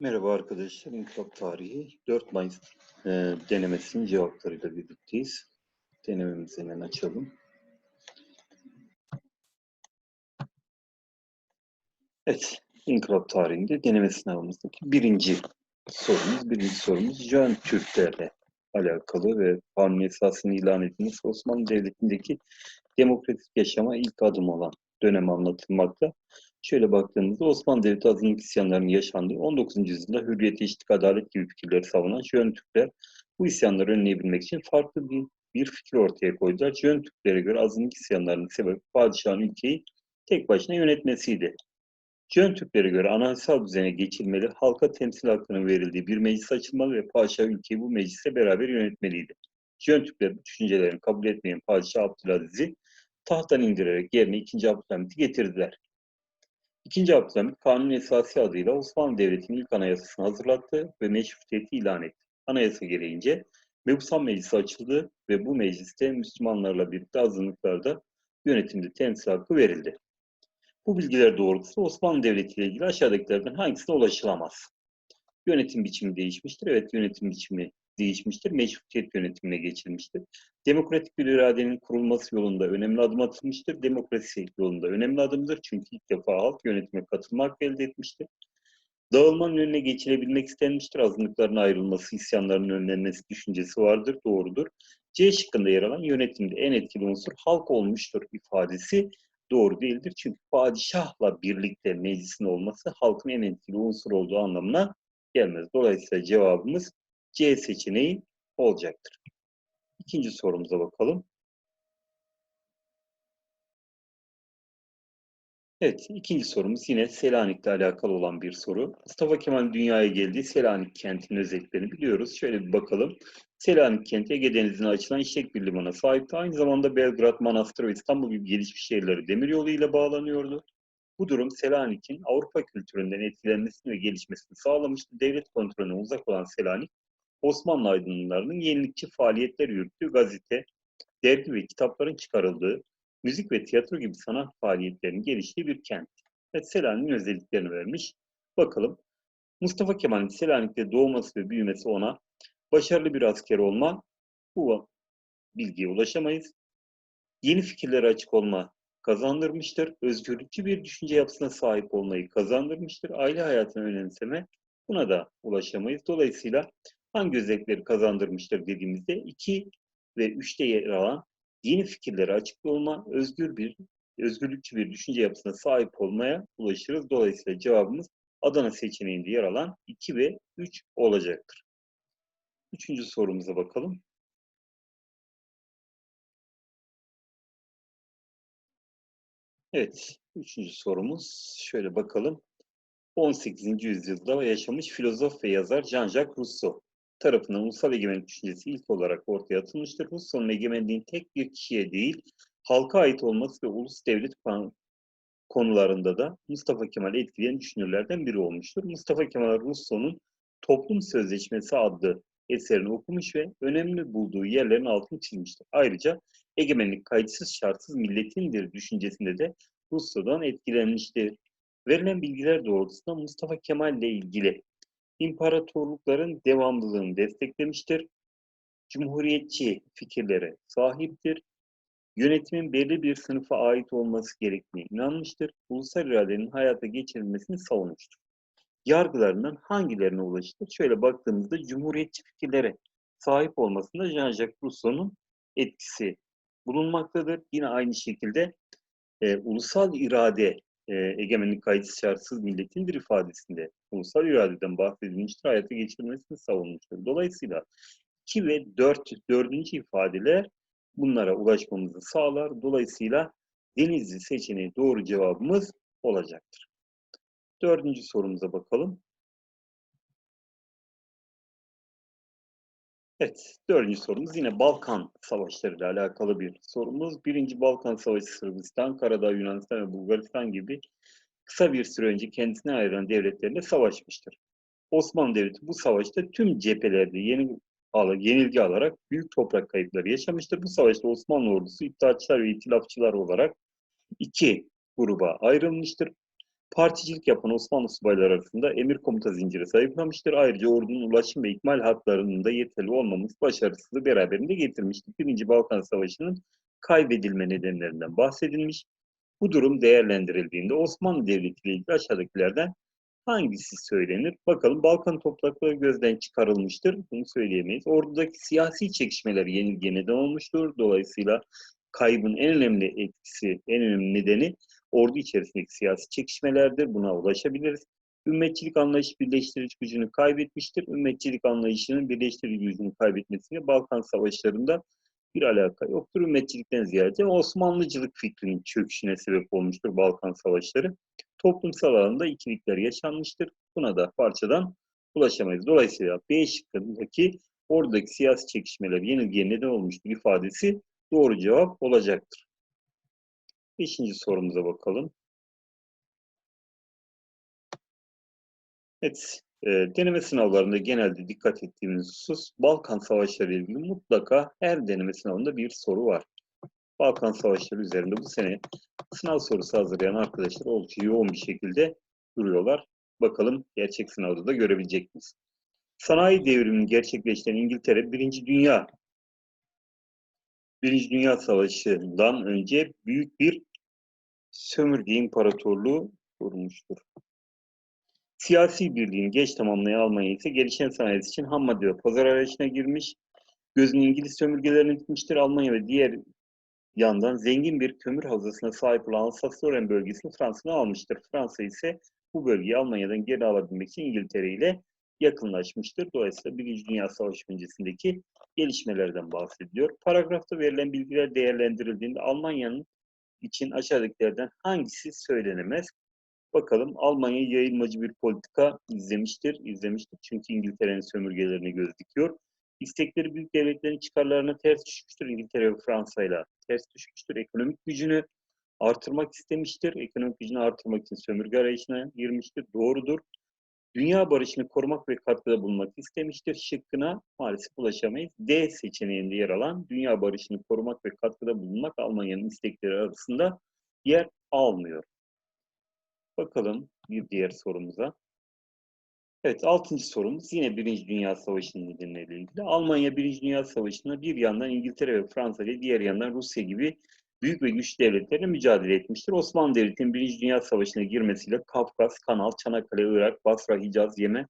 Merhaba arkadaşlar, İnkılap Tarihi 4 Mayıs e, denemesinin cevaplarıyla birlikteyiz. Denememizi hemen açalım. Evet, İnkılap Tarihi'nde deneme sınavımızdaki birinci sorumuz, birinci sorumuz Jön Türklerle alakalı ve kanun esasını ilan edilmiş Osmanlı Devleti'ndeki demokratik yaşama ilk adım olan dönem anlatılmakta. Şöyle baktığımızda Osmanlı Devleti azınlık isyanlarının yaşandığı 19. yüzyılda hürriyet, eşitlik, adalet gibi fikirleri savunan Jön Türkler bu isyanları önleyebilmek için farklı bir, bir fikir ortaya koydular. Jön Türklere göre azınlık isyanlarının sebebi padişahın ülkeyi tek başına yönetmesiydi. Jön Türklere göre anayasal düzene geçilmeli, halka temsil hakkının verildiği bir meclis açılmalı ve padişah ülkeyi bu meclise beraber yönetmeliydi. Jön Türkler bu düşüncelerini kabul etmeyen padişah Abdülaziz'i tahttan indirerek yerine 2. Abdülhamit'i getirdiler. İkinci Abdülhamit Kanun Esası adıyla Osmanlı Devleti'nin ilk anayasasını hazırlattı ve meşrutiyeti ilan etti. Anayasa gereğince Mebusan Meclisi açıldı ve bu mecliste Müslümanlarla birlikte azınlıklarda yönetimde temsil hakkı verildi. Bu bilgiler doğrultusunda Osmanlı Devleti ile ilgili aşağıdakilerden hangisine ulaşılamaz? Yönetim biçimi değişmiştir. Evet yönetim biçimi değişmiştir. Meşrutiyet yönetimine geçilmiştir. Demokratik bir iradenin kurulması yolunda önemli adım atılmıştır. Demokrasi yolunda önemli adımdır. Çünkü ilk defa halk yönetime katılmak elde etmiştir. Dağılmanın önüne geçilebilmek istenmiştir. Azınlıkların ayrılması, isyanların önlenmesi düşüncesi vardır. Doğrudur. C şıkkında yer alan yönetimde en etkili unsur halk olmuştur ifadesi doğru değildir. Çünkü padişahla birlikte meclisin olması halkın en etkili unsur olduğu anlamına gelmez. Dolayısıyla cevabımız C seçeneği olacaktır. İkinci sorumuza bakalım. Evet, ikinci sorumuz yine Selanik'le alakalı olan bir soru. Mustafa Kemal dünyaya geldiği Selanik kentinin özelliklerini biliyoruz. Şöyle bir bakalım. Selanik kenti Ege Denizi'ne açılan işlek bir limana sahipti. Aynı zamanda Belgrad, Manastır ve İstanbul gibi gelişmiş şehirleri demiryolu ile bağlanıyordu. Bu durum Selanik'in Avrupa kültüründen etkilenmesini ve gelişmesini sağlamıştı. Devlet kontrolüne uzak olan Selanik, Osmanlı aydınlarının yenilikçi faaliyetler yürüttüğü gazete, dergi ve kitapların çıkarıldığı, müzik ve tiyatro gibi sanat faaliyetlerinin geliştiği bir kent. Evet, Selanik'in özelliklerini vermiş. Bakalım. Mustafa Kemal'in Selanik'te doğması ve büyümesi ona başarılı bir asker olma, bu bilgiye ulaşamayız. Yeni fikirlere açık olma kazandırmıştır. Özgürlükçü bir düşünce yapısına sahip olmayı kazandırmıştır. Aile hayatını önemseme buna da ulaşamayız. Dolayısıyla hangi özellikleri kazandırmıştır dediğimizde 2 ve 3'te yer alan yeni fikirlere açık olma, özgür bir, özgürlükçü bir düşünce yapısına sahip olmaya ulaşırız. Dolayısıyla cevabımız Adana seçeneğinde yer alan 2 ve 3 olacaktır. Üçüncü sorumuza bakalım. Evet, üçüncü sorumuz. Şöyle bakalım. 18. yüzyılda yaşamış filozof ve yazar Jean-Jacques Rousseau tarafından ulusal egemenlik düşüncesi ilk olarak ortaya atılmıştır. Rousseau'nun egemenliğin tek bir kişiye değil, halka ait olması ve ulus devlet konularında da Mustafa Kemal'i etkileyen düşünürlerden biri olmuştur. Mustafa Kemal Rousseau'nun Toplum Sözleşmesi adlı eserini okumuş ve önemli bulduğu yerlerin altını çizmiştir. Ayrıca egemenlik kayıtsız şartsız milletindir düşüncesinde de Rousseau'dan etkilenmiştir. Verilen bilgiler doğrultusunda Mustafa Kemal ile ilgili imparatorlukların devamlılığını desteklemiştir. Cumhuriyetçi fikirlere sahiptir. Yönetimin belli bir sınıfa ait olması gerektiğine inanmıştır. Ulusal iradenin hayata geçirilmesini savunmuştur. Yargılarından hangilerine ulaştı? Şöyle baktığımızda cumhuriyetçi fikirlere sahip olmasında Jean-Jacques Rousseau'nun etkisi bulunmaktadır. Yine aynı şekilde e, ulusal irade e, egemenlik kayıtsız şartsız milletindir ifadesinde ulusal iradeden bahsedilmiştir, hayata geçirilmesini savunmuştur. Dolayısıyla 2 ve 4, 4. ifadeler bunlara ulaşmamızı sağlar. Dolayısıyla Denizli seçeneği doğru cevabımız olacaktır. Dördüncü sorumuza bakalım. Evet, dördüncü sorumuz yine Balkan Savaşları ile alakalı bir sorumuz. Birinci Balkan Savaşı Sırbistan, Karadağ, Yunanistan ve Bulgaristan gibi kısa bir süre önce kendisine ayıran devletlerle savaşmıştır. Osmanlı Devleti bu savaşta tüm cephelerde yeni yenilgi alarak büyük toprak kayıpları yaşamıştır. Bu savaşta Osmanlı ordusu İttihatçılar ve İtilafçılar olarak iki gruba ayrılmıştır. Particilik yapan Osmanlı subayları arasında emir komuta zinciri zayıflamıştır. Ayrıca ordunun ulaşım ve ikmal hatlarının da yeterli olmaması başarısızlığı beraberinde getirmiştir. Birinci Balkan Savaşı'nın kaybedilme nedenlerinden bahsedilmiş. Bu durum değerlendirildiğinde Osmanlı Devleti ile ilgili aşağıdakilerden hangisi söylenir? Bakalım Balkan toprakları gözden çıkarılmıştır. Bunu söyleyemeyiz. Ordudaki siyasi çekişmeler yenilgiye neden olmuştur. Dolayısıyla kaybın en önemli etkisi, en önemli nedeni ordu içerisindeki siyasi çekişmelerdir. Buna ulaşabiliriz. Ümmetçilik anlayışı birleştirici gücünü kaybetmiştir. Ümmetçilik anlayışının birleştirici gücünü kaybetmesine Balkan Savaşları'nda bir alaka yoktur. Ümmetçilikten ziyade Osmanlıcılık fikrinin çöküşüne sebep olmuştur Balkan Savaşları. Toplumsal alanda ikilikler yaşanmıştır. Buna da parçadan ulaşamayız. Dolayısıyla B şıkkındaki oradaki siyasi çekişmeler yenilgiye neden olmuştur ifadesi doğru cevap olacaktır. Beşinci sorumuza bakalım. Evet, e, deneme sınavlarında genelde dikkat ettiğimiz husus Balkan Savaşları ile ilgili mutlaka her deneme sınavında bir soru var. Balkan Savaşları üzerinde bu sene sınav sorusu hazırlayan arkadaşlar oldukça yoğun bir şekilde duruyorlar. Bakalım gerçek sınavda da görebilecek miyiz? Sanayi devrimini gerçekleştiren İngiltere Birinci Dünya Birinci Dünya Savaşı'ndan önce büyük bir sömürge imparatorluğu kurmuştur. Siyasi birliğini geç tamamlayan Almanya ise gelişen sanayisi için ham madde ve pazar arayışına girmiş. Gözünü İngiliz sömürgelerine dikmiştir. Almanya ve diğer yandan zengin bir kömür havzasına sahip olan Alsace-Lorraine bölgesini Fransa'dan almıştır. Fransa ise bu bölgeyi Almanya'dan geri alabilmek için İngiltere ile yakınlaşmıştır. Dolayısıyla Birinci Dünya Savaşı öncesindeki gelişmelerden bahsediliyor. Paragrafta verilen bilgiler değerlendirildiğinde Almanya'nın için aşağıdakilerden hangisi söylenemez? Bakalım Almanya yayılmacı bir politika izlemiştir, izlemiştir. Çünkü İngiltere'nin sömürgelerine göz dikiyor. İstekleri büyük devletlerin çıkarlarına ters düşmüştür. İngiltere ve Fransa ile ters düşmüştür. Ekonomik gücünü artırmak istemiştir. Ekonomik gücünü artırmak için sömürge arayışına girmiştir. Doğrudur. Dünya barışını korumak ve katkıda bulunmak istemiştir. Şıkkına maalesef ulaşamayız. D seçeneğinde yer alan dünya barışını korumak ve katkıda bulunmak Almanya'nın istekleri arasında yer almıyor. Bakalım bir diğer sorumuza. Evet, altıncı sorumuz yine Birinci Dünya Savaşı'nın nedeniyle ilgili. Almanya Birinci Dünya Savaşı'nda bir yandan İngiltere ve Fransa ile diğer yandan Rusya gibi büyük ve güçlü devletlerle mücadele etmiştir. Osmanlı Devleti'nin Birinci Dünya Savaşı'na girmesiyle Kafkas, Kanal, Çanakkale, Irak, Basra, Hicaz, Yemen,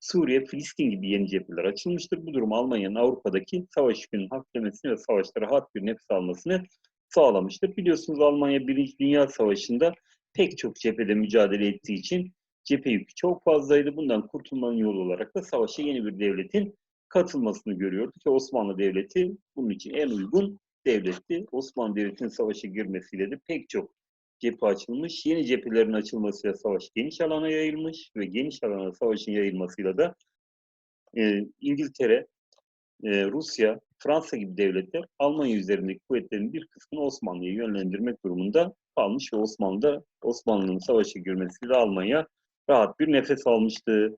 Suriye, Filistin gibi yeni cepheler açılmıştır. Bu durum Almanya'nın Avrupa'daki savaş yükünün hafiflemesini ve savaşta rahat bir nefes almasını sağlamıştır. Biliyorsunuz Almanya Birinci Dünya Savaşı'nda pek çok cephede mücadele ettiği için cephe yükü çok fazlaydı. Bundan kurtulmanın yolu olarak da savaşa yeni bir devletin katılmasını görüyordu ki Osmanlı Devleti bunun için en uygun devletti. Osmanlı Devleti'nin savaşa girmesiyle de pek çok cephe açılmış. Yeni cephelerin açılmasıyla savaş geniş alana yayılmış ve geniş alana savaşın yayılmasıyla da e, İngiltere, e, Rusya, Fransa gibi devletler Almanya üzerindeki kuvvetlerin bir kısmını Osmanlı'ya yönlendirmek durumunda kalmış ve Osmanlı'da Osmanlı'nın savaşa girmesiyle Almanya rahat bir nefes almıştı.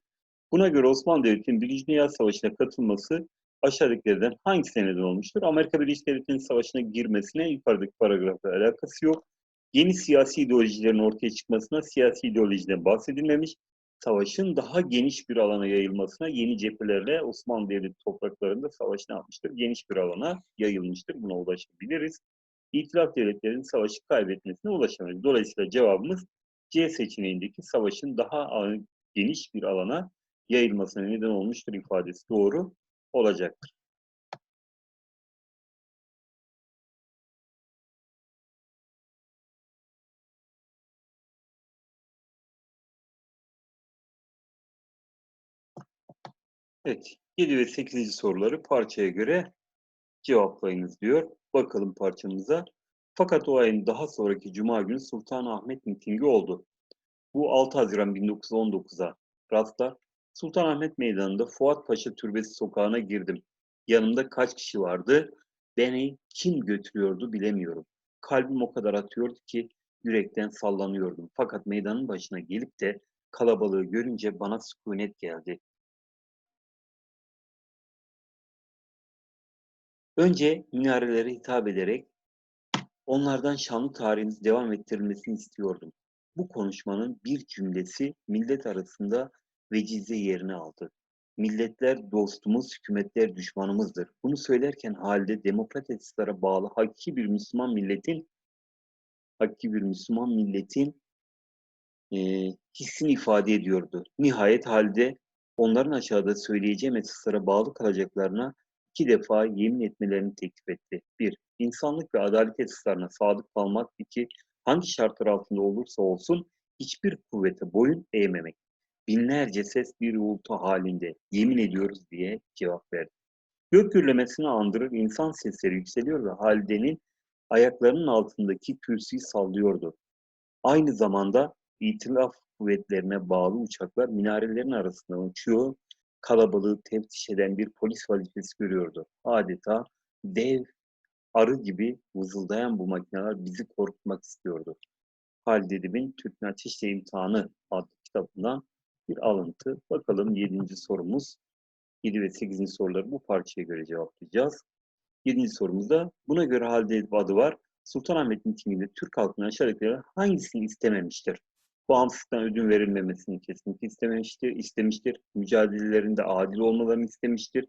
Buna göre Osmanlı Devleti'nin Birinci Dünya Savaşı'na katılması aşağıdakilerden hangisine neden olmuştur? Amerika Birleşik Devletleri'nin savaşına girmesine yukarıdaki paragrafla alakası yok. Yeni siyasi ideolojilerin ortaya çıkmasına siyasi ideolojiden bahsedilmemiş. Savaşın daha geniş bir alana yayılmasına yeni cephelerle Osmanlı Devleti topraklarında savaş ne yapmıştır? Geniş bir alana yayılmıştır. Buna ulaşabiliriz. İtilaf devletlerinin savaşı kaybetmesine ulaşamayız. Dolayısıyla cevabımız C seçeneğindeki savaşın daha geniş bir alana yayılmasına neden olmuştur ifadesi doğru olacaktır. Evet, 7 ve 8. soruları parçaya göre cevaplayınız diyor. Bakalım parçamıza. Fakat o ayın daha sonraki Cuma günü Sultanahmet mitingi oldu. Bu 6 Haziran 1919'a rastlar. Sultanahmet Meydanı'nda Fuat Paşa Türbesi sokağına girdim. Yanımda kaç kişi vardı? Beni kim götürüyordu bilemiyorum. Kalbim o kadar atıyordu ki yürekten sallanıyordum. Fakat meydanın başına gelip de kalabalığı görünce bana sükunet geldi. Önce minarelere hitap ederek onlardan şanlı tarihimiz devam ettirilmesini istiyordum. Bu konuşmanın bir cümlesi millet arasında vecize yerini aldı. Milletler dostumuz, hükümetler düşmanımızdır. Bunu söylerken halde demokrat esaslara bağlı hakiki bir Müslüman milletin hakiki bir Müslüman milletin e, hissini ifade ediyordu. Nihayet halde onların aşağıda söyleyeceğim esaslara bağlı kalacaklarına iki defa yemin etmelerini teklif etti. Bir, insanlık ve adalet esaslarına sadık kalmak. iki hangi şartlar altında olursa olsun hiçbir kuvvete boyun eğmemek. Binlerce ses bir uğultu halinde yemin ediyoruz diye cevap verdi. Gök gürlemesini andırır insan sesleri yükseliyor ve Halide'nin ayaklarının altındaki kürsüyü sallıyordu. Aynı zamanda itilaf kuvvetlerine bağlı uçaklar minarelerin arasında uçuyor, kalabalığı teftiş eden bir polis vazifesi görüyordu. Adeta dev arı gibi vızıldayan bu makineler bizi korkutmak istiyordu. Halid Edip'in Türk Naçişle İmtihanı adlı kitabından bir alıntı. Bakalım 7. sorumuz. 7 ve 8. soruları bu parçaya göre cevaplayacağız. 7. sorumuzda buna göre Halid Edip adı var. Sultanahmet mitinginde Türk halkının aşağıdakileri hangisini istememiştir? Bağımsızlıktan ödün verilmemesini kesinlikle istememiştir, istemiştir. Mücadelelerinde adil olmalarını istemiştir.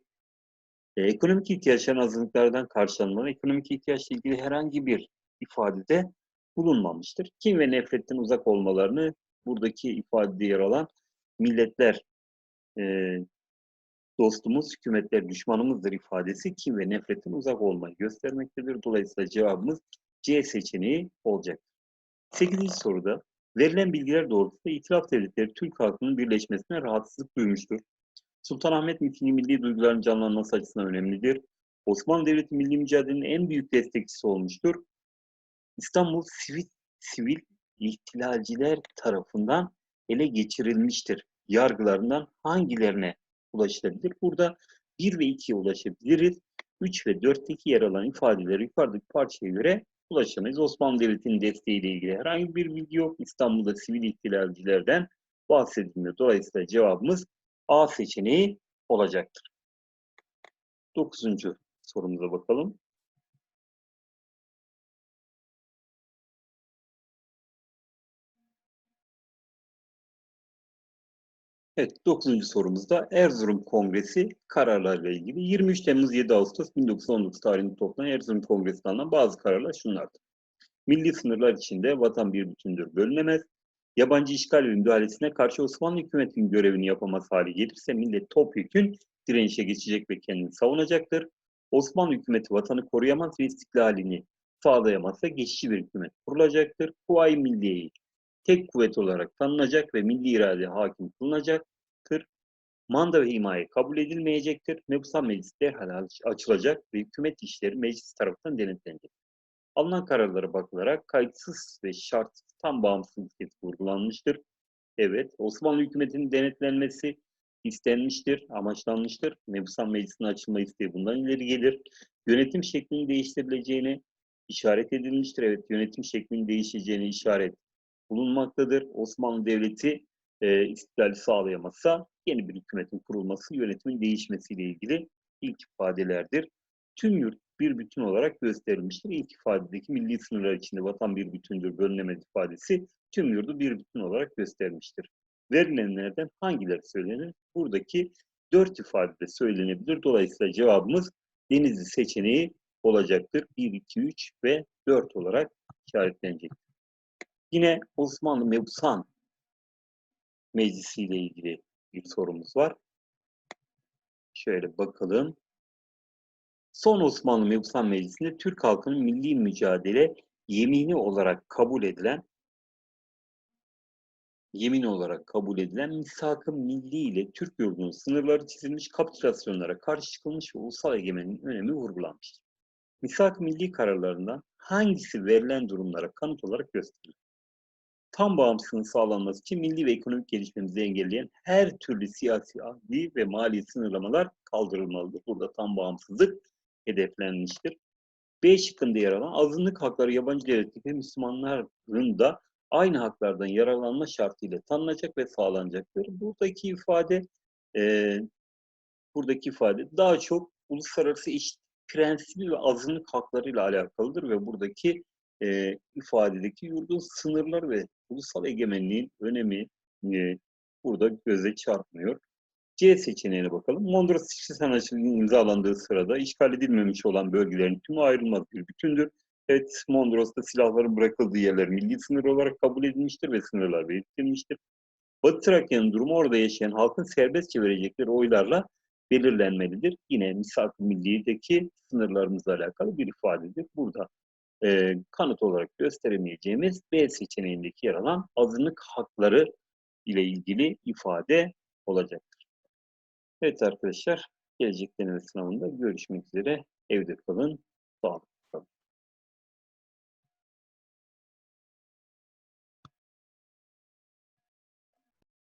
E, ekonomik ihtiyaçların azınlıklardan karşılanmalı. Ekonomik ihtiyaçla ilgili herhangi bir ifadede bulunmamıştır. Kim ve nefretten uzak olmalarını buradaki ifadede yer alan milletler e, dostumuz, hükümetler düşmanımızdır ifadesi kim ve nefretten uzak olmayı göstermektedir. Dolayısıyla cevabımız C seçeneği olacak. 8. soruda verilen bilgiler doğrultusunda itiraf devletleri Türk halkının birleşmesine rahatsızlık duymuştur. Sultanahmet mitingi milli duyguların canlanması açısından önemlidir. Osmanlı Devleti milli mücadelenin en büyük destekçisi olmuştur. İstanbul sivil, sivil ihtilalciler tarafından ele geçirilmiştir. Yargılarından hangilerine ulaşılabilir? Burada 1 ve 2'ye ulaşabiliriz. 3 ve 4'teki yer alan ifadeleri yukarıdaki parçaya göre ulaşamayız. Osmanlı Devleti'nin desteğiyle ilgili herhangi bir bilgi yok. İstanbul'da sivil ihtilalcilerden bahsedilmiyor. Dolayısıyla cevabımız A seçeneği olacaktır. Dokuzuncu sorumuza bakalım. Evet, 9. sorumuzda Erzurum Kongresi kararlarıyla ilgili 23 Temmuz 7 Ağustos 1919 tarihinde toplanan Erzurum Kongresi'nden alınan bazı kararlar şunlardır. Milli sınırlar içinde vatan bir bütündür, bölünemez. Yabancı işgal ve müdahalesine karşı Osmanlı hükümetinin görevini yapamaz hale gelirse millet topyekün direnişe geçecek ve kendini savunacaktır. Osmanlı hükümeti vatanı koruyamaz ve istiklalini sağlayamazsa geçici bir hükümet kurulacaktır. Kuvayi Milliye'yi tek kuvvet olarak tanınacak ve milli irade hakim kılınacaktır. Manda ve himaye kabul edilmeyecektir. Mebusan Meclis derhal açılacak ve hükümet işleri meclis tarafından denetlenecek. Alınan kararlara bakılarak kayıtsız ve şartsız tam bağımsızlık ilkesi vurgulanmıştır. Evet, Osmanlı hükümetinin denetlenmesi istenmiştir, amaçlanmıştır. Mebusan Meclisi'nin açılma isteği bundan ileri gelir. Yönetim şeklini değiştirebileceğini işaret edilmiştir. Evet, yönetim şeklinin değişeceğini işaret bulunmaktadır. Osmanlı Devleti e, istiklali sağlayamazsa yeni bir hükümetin kurulması, yönetimin değişmesiyle ilgili ilk ifadelerdir. Tüm yurt bir bütün olarak gösterilmiştir. İlk ifadedeki milli sınırlar içinde vatan bir bütündür, bölünemez ifadesi tüm yurdu bir bütün olarak göstermiştir. Verilenlerden hangileri söylenir? Buradaki dört ifadede söylenebilir. Dolayısıyla cevabımız Denizli seçeneği olacaktır. 1, 2, 3 ve 4 olarak işaretlenecektir. Yine Osmanlı Mebusan Meclisi ile ilgili bir sorumuz var. Şöyle bakalım. Son Osmanlı Mebusan Meclisi'nde Türk halkının milli mücadele yemini olarak kabul edilen yemin olarak kabul edilen misak-ı milli ile Türk yurdunun sınırları çizilmiş kapitülasyonlara karşı çıkılmış ve ulusal egemenliğin önemi vurgulanmıştır. Misak-ı milli kararlarından hangisi verilen durumlara kanıt olarak gösterilir? Tam bağımsızlığın sağlanması için milli ve ekonomik gelişmemizi engelleyen her türlü siyasi, adli ve mali sınırlamalar kaldırılmalıdır. Burada tam bağımsızlık hedeflenmiştir. B şıkkında yer alan azınlık hakları yabancı devletlik ve Müslümanların da aynı haklardan yararlanma şartıyla tanınacak ve sağlanacaktır. Buradaki ifade e, buradaki ifade daha çok uluslararası iş prensibi ve azınlık haklarıyla alakalıdır ve buradaki e, ifadedeki yurdun sınırları ve ulusal egemenliğin önemi e, burada göze çarpmıyor. C seçeneğine bakalım. Mondros İşçi Sanatçılığı'nın imzalandığı sırada işgal edilmemiş olan bölgelerin tümü ayrılmaz bir bütündür. Evet, Mondros'ta silahların bırakıldığı yerler milli sınır olarak kabul edilmiştir ve sınırlar belirtilmiştir. Batı Trakya'nın durumu orada yaşayan halkın serbestçe verecekleri oylarla belirlenmelidir. Yine misak-ı millideki sınırlarımızla alakalı bir ifadedir. Burada e, kanıt olarak gösteremeyeceğimiz B seçeneğindeki yer alan azınlık hakları ile ilgili ifade olacaktır. Evet arkadaşlar, gelecek deneme sınavında görüşmek üzere. Evde kalın, sağ olun.